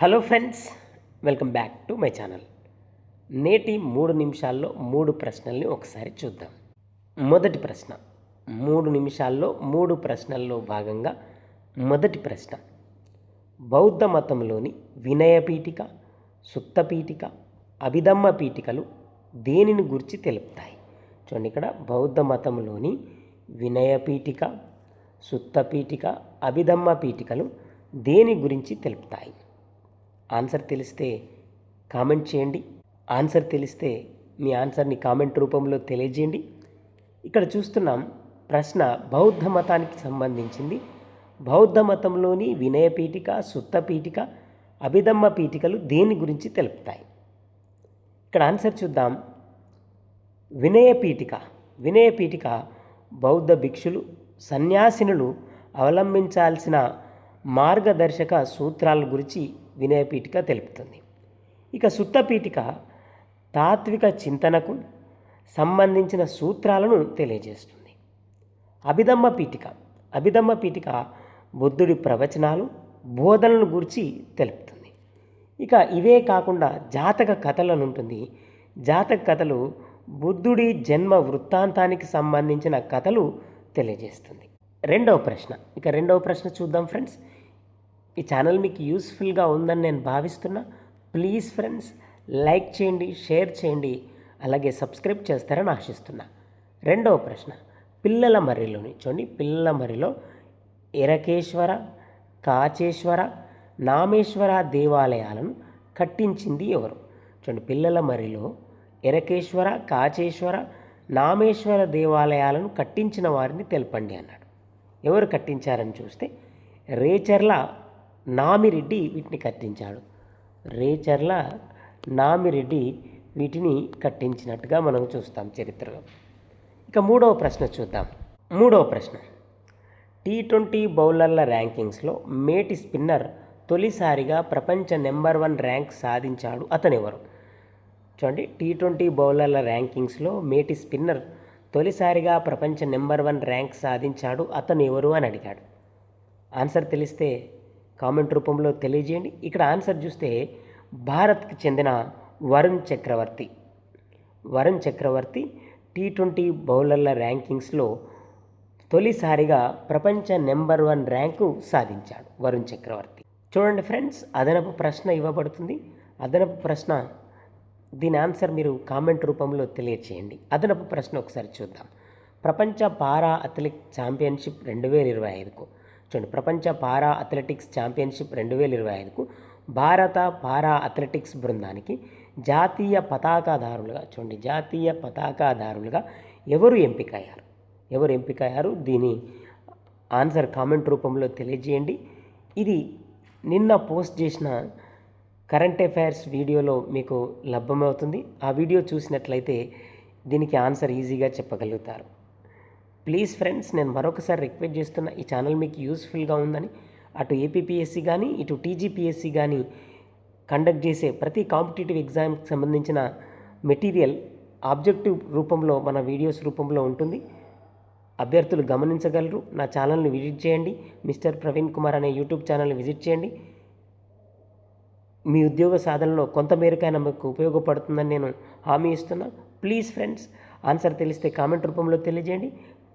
Hello friends welcome back to my channel నేటి మూడు నిమిషాల్లో మూడు ప్రశ్నల్ని ఒకసారి చూద్దాం. మొదటి ప్రశ్న మూడు నిమిషాల్లో మూడు ప్రశ్నల్లో భాగంగా మొదటి ప్రశ్న. బౌద్ధ మతంలోని వినయ పీఠిక సుత్త పీఠిక అభిధమ్మ పీఠికలు దేనిని గురించి తెలుపుతాయి? చూడండి ఇక్కడ బౌద్ధ మతంలోని వినయ పీఠిక సుత్త పీఠిక అభిధమ్మ పీఠికలు దేని గురించి తెలుపుతాయి? ఆన్సర్ తెలిస్తే కామెంట్ చేయండి. ఆన్సర్ తెలిస్తే మీ ఆన్సర్ని కామెంట్ రూపంలో తెలియజేయండి. ఇక్కడ చూస్తున్నాం ప్రశ్న బౌద్ధ మతానికి సంబంధించింది. బౌద్ధ మతంలోని వినయ పీఠిక సుత్త పీఠిక అభిధమ్మ పీఠికలు దేని గురించి తెలుపుతాయి? ఇక్కడ ఆన్సర్ చూద్దాం. వినయ పీఠిక. వినయ పీఠిక బౌద్ధ భిక్షులు సన్యాసినులు అవలంబించాల్సిన మార్గదర్శక సూత్రాల గురించి వినయ పీఠిక తెలుపుతుంది. ఇక సుత్త పీఠిక తాత్విక చింతనకు సంబంధించిన సూత్రాలను తెలియజేస్తుంది. అభిధమ్మ పీఠిక అభిధమ్మ పీఠిక బుద్ధుడి ప్రవచనాలు బోధనలను గురించి తెలుపుతుంది. ఇక ఇవే కాకుండా జాతక కథలను ఉంటుంది. జాతక కథలు బుద్ధుడి జన్మ వృత్తాంతానికి సంబంధించిన కథలు తెలియజేస్తుంది. రెండవ ప్రశ్న ఇక రెండవ ప్రశ్న చూద్దాం ఫ్రెండ్స్. ఈ ఛానల్ మీకు యూస్ఫుల్గా ఉందని నేను భావిస్తున్నా. ప్లీజ్ ఫ్రెండ్స్ లైక్ చేయండి షేర్ చేయండి అలాగే సబ్స్క్రైబ్ చేస్తారని ఆశిస్తున్నా. రెండవ ప్రశ్న పిల్లల మర్రిలోని చూడండి పిల్లల మర్రిలో ఎరకేశ్వర కాచేశ్వర నామేశ్వర దేవాలయాలను కట్టించింది ఎవరు? చూడండి పిల్లల మర్రిలో ఎరకేశ్వర కాచేశ్వర నామేశ్వర దేవాలయాలను కట్టించిన వారిని తెలపండి అన్నాడు. ఎవరు కట్టించారని చూస్తే రేచర్ల నామిరెడ్డి వీటిని కట్టించాడు. రేచర్ల నామిరెడ్డి వీటిని కట్టించినట్టుగా మనం చూస్తాం చరిత్రలో. ఇక మూడవ ప్రశ్న చూద్దాం. మూడవ ప్రశ్న. టీ ట్వంటీ బౌలర్ల ర్యాంకింగ్స్లో మేటి స్పిన్నర్ తొలిసారిగా ప్రపంచ నెంబర్ వన్ ర్యాంక్ సాధించాడు అతనెవరు? చూడండి టీ ట్వంటీ బౌలర్ల ర్యాంకింగ్స్లో మేటి స్పిన్నర్ తొలిసారిగా ప్రపంచ నెంబర్ వన్ ర్యాంక్ సాధించాడు అతను ఎవరు అని అడిగాడు. ఆన్సర్ తెలిస్తే కామెంట్ రూపంలో తెలియజేయండి. ఇక్కడ ఆన్సర్ చూస్తే భారత్కి చెందిన వరుణ్ చక్రవర్తి. వరుణ్ చక్రవర్తి టీ ట్వంటీ బౌలర్ల ర్యాంకింగ్స్లో తొలిసారిగా ప్రపంచ నెంబర్ వన్ ర్యాంకు సాధించాడు వరుణ్ చక్రవర్తి. చూడండి ఫ్రెండ్స్ అదనపు ప్రశ్న ఇవ్వబడుతుంది. అదనపు ప్రశ్న దీని ఆన్సర్ మీరు కామెంట్ రూపంలో తెలియచేయండి. అదనపు ప్రశ్న ఒకసారి చూద్దాం. ప్రపంచ పారా అథ్లెటిక్ ఛాంపియన్షిప్ రెండు వేల ఇరవై ఐదుకు చూడండి ప్రపంచ పారా అథ్లెటిక్స్ ఛాంపియన్షిప్ రెండు వేల ఇరవై ఐదుకు భారత పారా అథ్లెటిక్స్ బృందానికి జాతీయ పతాకాదారులుగా చూడండి జాతీయ పతాకాదారులుగా ఎవరు ఎంపికయ్యారు? ఎవరు ఎంపికయ్యారు? దీని ఆన్సర్ కామెంట్ రూపంలో తెలియజేయండి. ఇది నిన్న పోస్ట్ చేసిన కరెంట్ అఫైర్స్ వీడియోలో మీకు లభ్యమవుతుంది. ఆ వీడియో చూసినట్లయితే దీనికి ఆన్సర్ ఈజీగా చెప్పగలుగుతారు. ప్లీజ్ ఫ్రెండ్స్ నేను మరొకసారి రిక్వెస్ట్ చేస్తున్న ఈ ఛానల్ మీకు యూస్ఫుల్గా ఉందని అటు ఏపీపీఎస్సీ కానీ ఇటు టీజీపీఎస్సీ కానీ కండక్ట్ చేసే ప్రతి కాంపిటేటివ్ ఎగ్జామ్కి సంబంధించిన మెటీరియల్ ఆబ్జెక్టివ్ రూపంలో మన వీడియోస్ రూపంలో ఉంటుంది. అభ్యర్థులు గమనించగలరు. నా ఛానల్ని విజిట్ చేయండి. మిస్టర్ ప్రవీణ్ కుమార్ అనే యూట్యూబ్ ఛానల్ని విజిట్ చేయండి. మీ ఉద్యోగ సాధనలో కొంత మేరకైనా మీకు ఉపయోగపడుతుందని నేను హామీ ఇస్తున్నా. ప్లీజ్ ఫ్రెండ్స్ ఆన్సర్ తెలిస్తే కామెంట్ రూపంలో తెలియజేయండి.